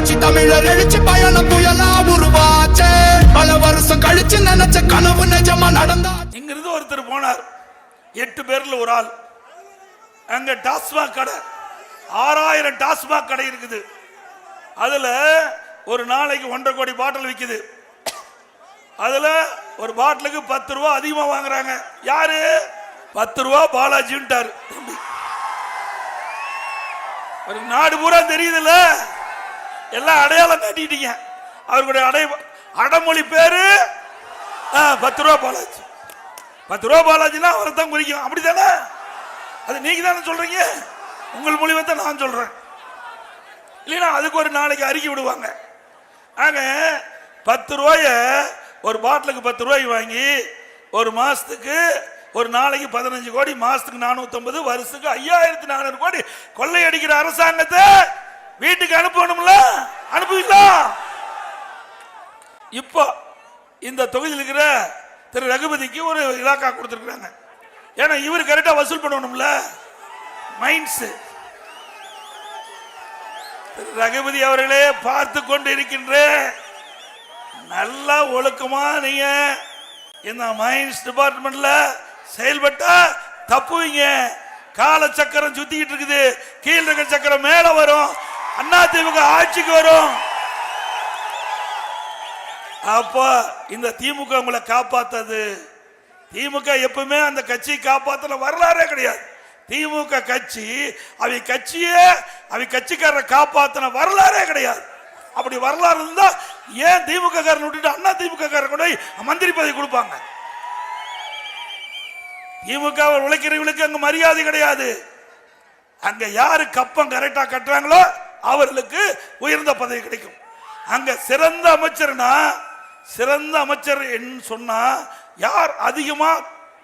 புரட்சி தமிழர் எழுச்சி பயணம் புயலா உருவாச்சே. பல வருஷம் கழிச்சு நினைச்ச கனவு நிஜமா நடந்தா இங்கிருந்து ஒருத்தர் போனார். எட்டு பேர்ல ஒரு ஆள். அங்க டாஸ்மாக் கடை. ஆறாயிரம் டாஸ்மாக் கடை இருக்குது. அதுல ஒரு நாளைக்கு ஒன்றரை கோடி பாட்டில் விக்குது. அதுல ஒரு பாட்டிலுக்கு பத்து ரூபா அதிகமா வாங்குறாங்க. யாரு? பத்து ரூபா பாலாஜின்ட்டாரு. ஒரு நாடு பூரா தெரியுதுல்ல? எல்லாம் அடையாளம் காட்டிட்டீங்க. அவர்களுடைய அடை அடமொழி பேரு பத்து ரூபா பாலாஜி. பத்து ரூபா பாலாஜினா அவரை தான் குறிக்கும் அப்படித்தானே? அது நீங்க தானே சொல்றீங்க? உங்கள் மொழிவை தான் நான் சொல்றேன். இல்லைன்னா அதுக்கு ஒரு நாளைக்கு அறிக்கை விடுவாங்க. ஆக பத்து ரூபாய ஒரு பாட்டிலுக்கு பத்து ரூபாய் வாங்கி ஒரு மாசத்துக்கு ஒரு நாளைக்கு பதினஞ்சு கோடி மாசத்துக்கு நானூத்தி வருஷத்துக்கு ஐயாயிரத்தி நானூறு கோடி கொள்ளையடிக்கிற அரசாங்கத்தை வீட்டுக்கு அனுப்பணும்ல அனுப்புவீங்களா இப்போ இந்த தொகுதியில் இருக்கிற திரு ரகுபதிக்கு ஒரு இலாக்கா கொடுத்துருக்குறாங்க. ஏன்னா இவர் கரெக்டாக வசூல் பண்ணணும்ல. மைண்ட்ஸ் திரு ரகுபதி அவர்களே பார்த்து கொண்டு இருக்கின்ற நல்லா ஒழுக்கமா நீங்க இந்த மைன்ஸ் டிபார்ட்மெண்ட்ல செயல்பட்டா தப்புவீங்க. கால சக்கரம் சுத்திக்கிட்டு இருக்குது. கீழ் இருக்கிற சக்கரம் மேல வரும். அண்ணா திமுக ஆட்சிக்கு வரும். அப்போ இந்த திமுக உங்களை காப்பாத்தது. திமுக எப்பவுமே அந்த கட்சி காப்பாத்தல வரலாறே கிடையாது. திமுக கட்சி அவை கட்சியே அவை கட்சிக்காரரை காப்பாத்தின வரலாறே கிடையாது. அப்படி வரலாறு இருந்தா ஏன் திமுக காரன் விட்டுட்டு அண்ணா திமுக காரன் கொண்டு மந்திரி பதவி கொடுப்பாங்க? திமுக உழைக்கிறவங்களுக்கு அங்க மரியாதை கிடையாது. அங்க யாரு கப்பம் கரெக்டா கட்டுறாங்களோ அவர்களுக்கு உயர்ந்த பதவி கிடைக்கும். அங்க சிறந்த அமைச்சர்னா சிறந்த அமைச்சர் என்று சொன்னா யார் அதிகமா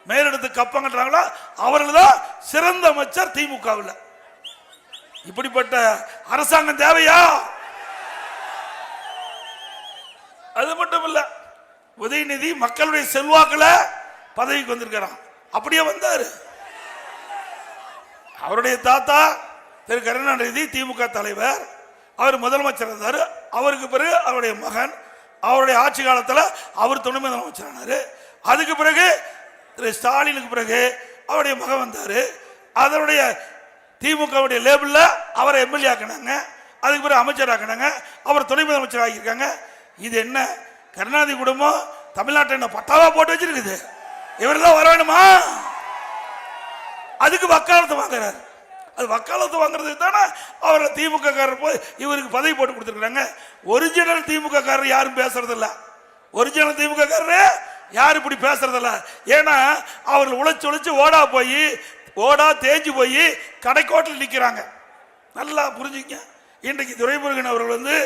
மேலெடுத்து கப்பம் கட்டுறாங்களோ அவர்கள் தான் சிறந்த அமைச்சர் திமுகவில். இப்படிப்பட்ட அரசாங்கம் தேவையா? அது மட்டும் இல்ல உதயநிதி மக்களுடைய செல்வாக்குல பதவிக்கு வந்திருக்கிறான். அப்படியே வந்தாரு. அவருடைய தாத்தா திரு கருணாநிதி திமுக தலைவர். அவர் முதலமைச்சர் இருந்தார். அவருக்கு பிறகு அவருடைய மகன் அவருடைய ஆட்சி காலத்தில் அவர் துணை முதலமைச்சர் அதுக்கு பிறகு திரு ஸ்டாலினுக்கு பிறகு அவருடைய மகன் வந்தார். அதனுடைய திமுகவுடைய லேபிளில் அவரை எம்எல்ஏ ஆக்கினாங்க. அதுக்கு பிறகு அமைச்சர் ஆக்கினாங்க. அவர் துணை முதலமைச்சர் ஆகியிருக்காங்க. இது என்ன? கருணாநிதி குடும்பம் தமிழ்நாட்டை என்ன பட்டாவா போட்டு வச்சிருக்குது? இவரெல்லாம் வர வேணுமா? அதுக்கு வக்காலத்து வாங்குறாரு. அது வக்காலத்து வாங்குறது தானே? அவரை திமுக காரர் போய் இவருக்கு பதவி போட்டு கொடுத்துருக்குறாங்க. ஒரிஜினல் திமுக காரர் யாரும் பேசுறதில்ல. ஒரிஜினல் திமுக காரரு யாரும் இப்படி பேசுறதில்ல. ஏன்னா அவர்கள் உழைச்சி உழைச்சி ஓடா போய் ஓடா தேஞ்சு போய் கடைக்கோட்டில் நிற்கிறாங்க நல்லா புரிஞ்சுங்க. இன்றைக்கு துரைமுருகன் அவர்கள் வந்து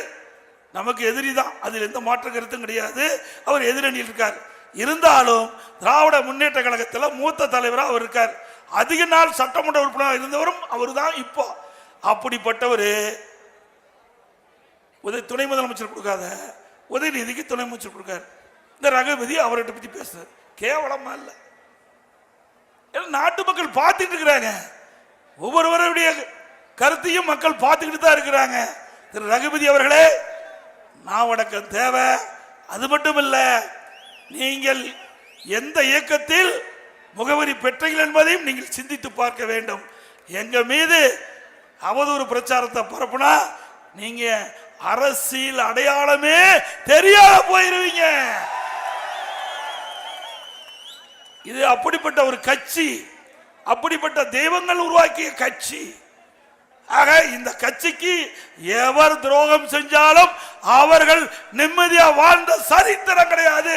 நமக்கு எதிரி தான். அதில் எந்த மாற்று கருத்தும் கிடையாது. அவர் எதிரணியில் இருக்கார். இருந்தாலும் திராவிட முன்னேற்ற கழகத்தில் மூத்த தலைவராக அவர் இருக்கார். அதிக நாள் சட்டமன்ற உறுப்பினராக இருந்தவரும் அவர் தான் இப்போ. அப்படிப்பட்டவர் உதவி துணை முதலமைச்சர் கொடுக்காத உதயநிதிக்கு துணை அமைச்சர் கொடுக்காரு. இந்த ரகுபதி அவர்கிட்ட பற்றி பேசுறாரு. கேவலமா இல்லை. ஏன்னா நாட்டு மக்கள் பார்த்துட்டு இருக்கிறாங்க. ஒவ்வொருவருடைய கருத்தையும் மக்கள் பார்த்துக்கிட்டு தான் இருக்கிறாங்க. திரு ரகுபதி அவர்களே நாவடக்கம் தேவை. அது மட்டும் இல்லை நீங்கள் எந்த இயக்கத்தில் முகவரி பெற்றீர்கள் என்பதையும் நீங்கள் சிந்தித்து பார்க்க வேண்டும். எங்க மீது அவதூறு பிரச்சாரத்தை பரப்புனா நீங்க அரசியல் அடையாளமே தெரியாத போயிருவீங்க. இது அப்படிப்பட்ட ஒரு கட்சி அப்படிப்பட்ட தெய்வங்கள் உருவாக்கிய கட்சி. ஆக இந்த கட்சிக்கு எவர் துரோகம் செஞ்சாலும் அவர்கள் நிம்மதியா வாழ்ந்த சரித்திரம் கிடையாது.